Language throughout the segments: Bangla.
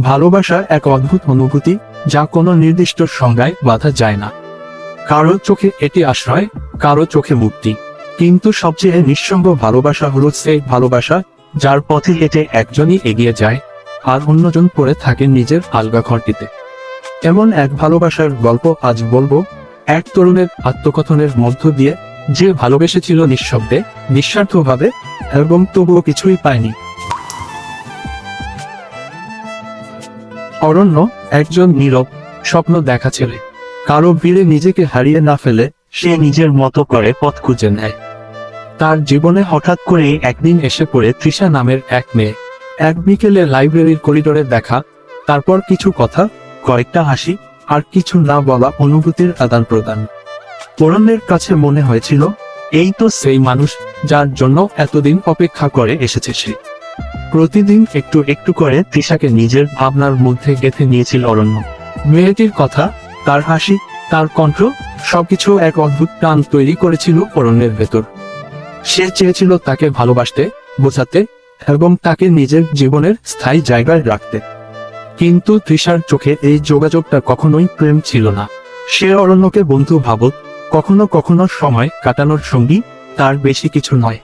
ভালোবাসা এক অদ্ভুত অনুভূতি যা কোনো নির্দিষ্ট সংজ্ঞায় বাধা যায় না। কারও চোখে এটি আশ্রয়, কারও চোখে মুক্তি। কিন্তু সবচেয়ে নিঃসঙ্গ ভালোবাসা হলো সেই ভালোবাসা যার পথে হেঁটে একজনই এগিয়ে যায় আর অন্যজন পড়ে থাকে নিজের আলগা ঘরটিতে। এমন এক ভালোবাসার গল্প আজ বলব। এক তরুণের আত্মকথনের মধ্য দিয়ে যে ভালোবেসেছিল নিঃশব্দে, নিঃস্বার্থভাবে, এবং তবুও কিছুই পায়নি। অরণ্য একজন নীরব স্বপ্ন দেখা ছেলে কারও ভিড়ে নিজেকে হারিয়ে না ফেলে সে নিজের মতো করে পথ খুঁজে নেয়। তার জীবনে হঠাৎ করেই একদিন এসে পড়ে তৃষা নামের এক মেয়ে। এক বিকেলে লাইব্রেরির করিডোরে দেখা, তারপর কিছু কথা, কয়েকটা হাসি, আর কিছু না বলা অনুভূতির আদান প্রদান। অরণ্যের কাছে মনে হয়েছিল, এই তো সেই মানুষ যার জন্য এতদিন অপেক্ষা করে এসেছে সে। প্রতিদিন একটু একটু করে তৃষাকে নিজের ভাবনার মধ্যে গেঁথে নিয়েছিল অরণ্য। মেয়েটির কথা, তার হাসি, তার কণ্ঠ, সবকিছু এক অদ্ভুত টান তৈরি করেছিল অরণ্যের ভেতর। সে চেয়েছিল তাকে ভালোবাসতে, বোঝাতে, এবং তাকে নিজের জীবনের স্থায়ী জায়গায় রাখতে। কিন্তু তৃষার চোখে এই যোগাযোগটা কখনোই প্রেম ছিল না। সে অরণ্যকে বন্ধু ভাবত কখনো কখনো সময় কাটানোর সঙ্গী, তার বেশি কিছু নয়।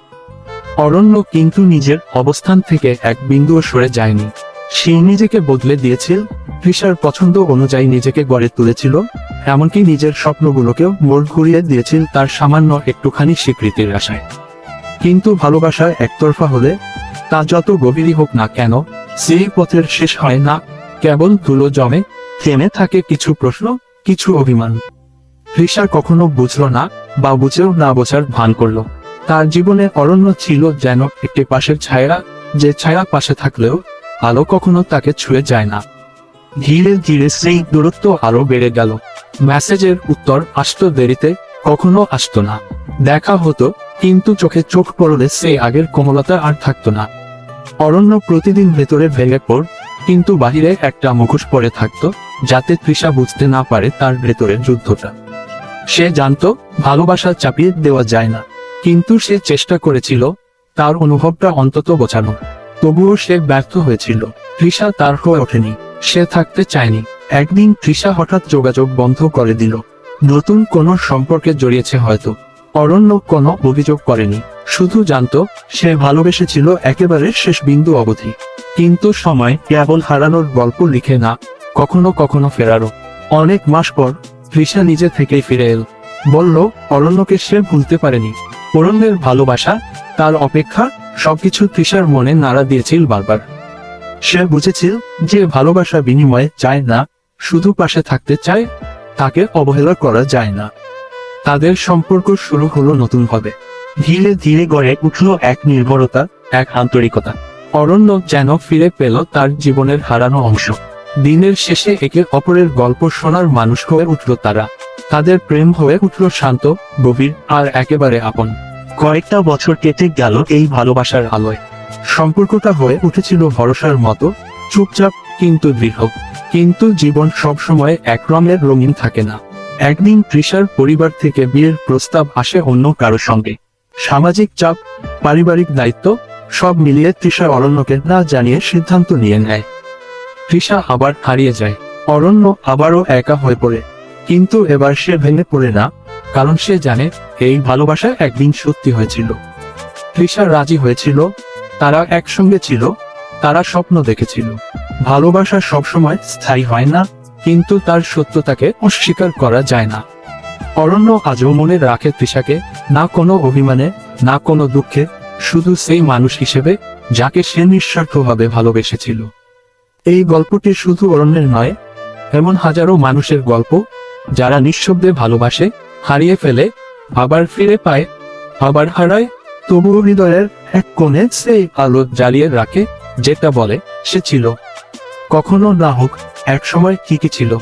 অরণ্য কিন্তু নিজের অবস্থান থেকে এক বিন্দুও সরে যায়নি। সে নিজেকে বদলে দিয়েছিল, তৃষার পছন্দ অনুযায়ী নিজেকে গড়ে তুলেছিল, এমনকি নিজের স্বপ্নগুলোকেও মোড় ঘুরিয়ে দিয়েছিল তার সামান্য একটুখানি স্বীকৃতির আশায়। কিন্তু ভালোবাসা একতরফা হলে, তা যত গভীরই হোক না কেন, সেই পথের শেষ হয় না, কেবল ধুলো জমে, থেমে থাকে কিছু প্রশ্ন, কিছু অভিমান। তৃষা কখনো বুঝলো না, বা বুঝেও না বোঝার ভান করল। তার জীবনে অরণ্য ছিল যেন একটি পাশের ছায়া যে ছায়া পাশে থাকলেও আলো কখনো তাকে ছুঁয়ে যায় না। ধীরে ধীরে সেই দূরত্ব আরও বেড়ে গেল। মেসেজের উত্তর আসতো দেরিতে, কখনো আসতো না। দেখা হতো, কিন্তু চোখে চোখ পড়লে সেই আগের কোমলতা আর থাকতো না। অরণ্য প্রতিদিন ভেতরে ভেঙে পড়, কিন্তু বাহিরে একটা মুখোশ পরে থাকতো, যাতে তৃষা বুঝতে না পারে তার ভেতরের যুদ্ধটা। সে জানতো, ভালোবাসা চাপিয়ে দেওয়া যায় না। কিন্তু সে চেষ্টা করেছিল, তার অনুভবটা অন্তত বোঝানো তবুও সে ব্যর্থ হয়েছিল। তৃষা তার হয়ে ওঠেনি। সে থাকতে চায়নি। একদিন তৃষা হঠাৎ যোগাযোগ বন্ধ করে দিল। নতুন কোনো সম্পর্কে জড়িয়েছে হয়তো। অরণ্য কোনো অভিযোগ করেনি। শুধু জানতো, সে ভালোবেসেছিল একেবারে শেষ বিন্দু অবধি। কিন্তু সময় কেবল হারানোর গল্প লিখে না, কখনো কখনো ফেরারও অনেক মাস পর, তৃষা নিজে থেকেই ফিরে এল। বলল, অরণ্যকে সে ভুলতে পারেনি। অরণ্যের ভালোবাসা, তার অপেক্ষা সবকিছু তৃষার মনে নাড়া দিয়েছিল বারবার। সে বুঝেছিল যে ভালোবাসা বিনিময়ে চায় না, শুধু পাশে থাকতে চায়, তাকে অবহেলা করা যায় না। তাদের সম্পর্ক শুরু হলো নতুন ভাবে। ধীরে ধীরে গড়ে উঠল এক নির্ভরতা, এক আন্তরিকতা। অরণ্য যেন ফিরে পেল তার জীবনের হারানো অংশ। দিনের শেষে একে অপরের গল্প শোনার মানুষ হয়ে উঠল তারা। তাদের প্রেম হয়ে উঠল শান্ত, গভীর আর একেবারে আপন। কয়েকটা বছর কেটে গেল এই ভালোবাসার আলোয়। সম্পর্কটা হয়ে উঠেছিল ভরসার মতো, চুপচাপ কিন্তু দৃঢ়। কিন্তু জীবন সবসময় এক রঙের রঙিন থাকে না। একদিন তৃষার পরিবার থেকে বিয়ের প্রস্তাব আসে অন্য কারও সঙ্গে। সামাজিক চাপ, পারিবারিক দায়িত্ব, সব মিলিয়ে তৃষা অরণ্যকে না জানিয়ে সিদ্ধান্ত নিয়ে নেয়। তৃষা আবার হারিয়ে যায়। অরণ্য আবারও একা হয়ে পড়ে। কিন্তু এবার সে ভেঙে পড়ে না, কারণ সে জানে এই ভালোবাসা একদিন সত্যি হয়েছিল। তৃষা রাজি হয়েছিল, তারা একসঙ্গে ছিল, তারা স্বপ্ন দেখেছিল। ভালোবাসা সবসময় স্থায়ী হয় না, কিন্তু তার সত্যতাকে অস্বীকার করা যায় না। অরণ্য আজও মনে রাখে তৃষাকে, না কোনো অভিমানে, না কোনো দুঃখে, শুধু সেই মানুষ হিসেবে, যাকে সে নিঃস্বার্থভাবে ভালোবেসেছিল। এই গল্পটি শুধু অরণ্যের নয়, এমন হাজারো মানুষের গল্প যারা নিঃশব্দে ভালোবাসে, হারিয়ে ফেলে, আবার ফিরে পায়, আবার হারায়, তবুও হৃদয়ের এক কোণে সেই আলো জ্বালিয়ে রাখে, যেটা বলে, সে ছিল। কখনো না হোক এক সময় কি কি ছিল।